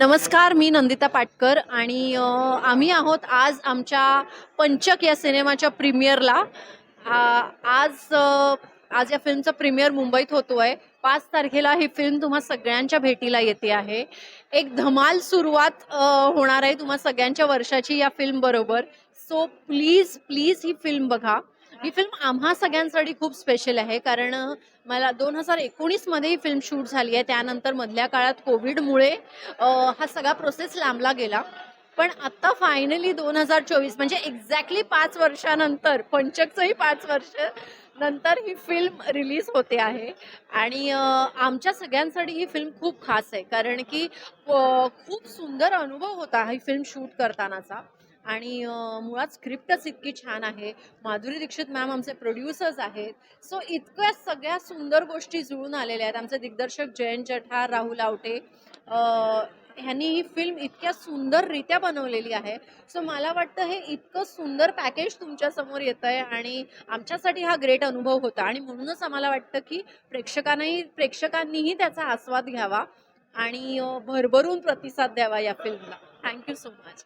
नमस्कार मी नंदिता पाटकर आणि आम्ही आहोत आज आमच्या पंचक या सिनेमाच्या प्रीमियरला. आज आज या फिल्मचा प्रीमियर मुंबईत होतो आहे पाच तारखेला ही फिल्म तुम्हा सगळ्यांच्या भेटीला येते आहे. एक धमाल सुरुवात होणार आहे तुम्हा सगळ्यांच्या वर्षाची या फिल्म बरोबर. सो प्लीज प्लीज ही फिल्म बघा. ही फिल्म आम्हा सगळ्यांसाठी खूप स्पेशल आहे. कारण मला दोन हजार एकोणीसमध्ये ही फिल्म शूट झाली आहे. त्यानंतर मधल्या काळात कोविडमुळे हा सगळा प्रोसेस लांबला गेला. पण आता फायनली दोन हजार चोवीस म्हणजे एक्झॅक्टली पाच वर्षानंतर पंचकचंही पाच वर्ष नंतर ही फिल्म रिलीज होते आहे. आणि आमच्या सगळ्यांसाठी ही फिल्म खूप खास आहे. कारण की खूप सुंदर अनुभव होता ही फिल्म शूट करतानाचा. आणि मुळात स्क्रिप्टच इतकी छान आहे. माधुरी दीक्षित मॅम आमचे प्रोड्युसर्स आहेत. सो इतक्या सगळ्या सुंदर गोष्टी जुळून आलेल्या आहेत. आमचे दिग्दर्शक जयंत जठार राहुल आवटे ह्यांनी ही फिल्म इतक्या सुंदररित्या बनवलेली आहे. सो मला वाटतं हे इतकं सुंदर पॅकेज तुमच्यासमोर येतं येत आहे आणि आमच्यासाठी हा ग्रेट अनुभव होता. आणि म्हणूनच आम्हाला वाटतं की प्रेक्षकांनाही प्रेक्षकांनीही त्याचा आस्वाद घ्यावा आणि भरभरून प्रतिसाद द्यावा या फिल्मला थँक्यू सो मच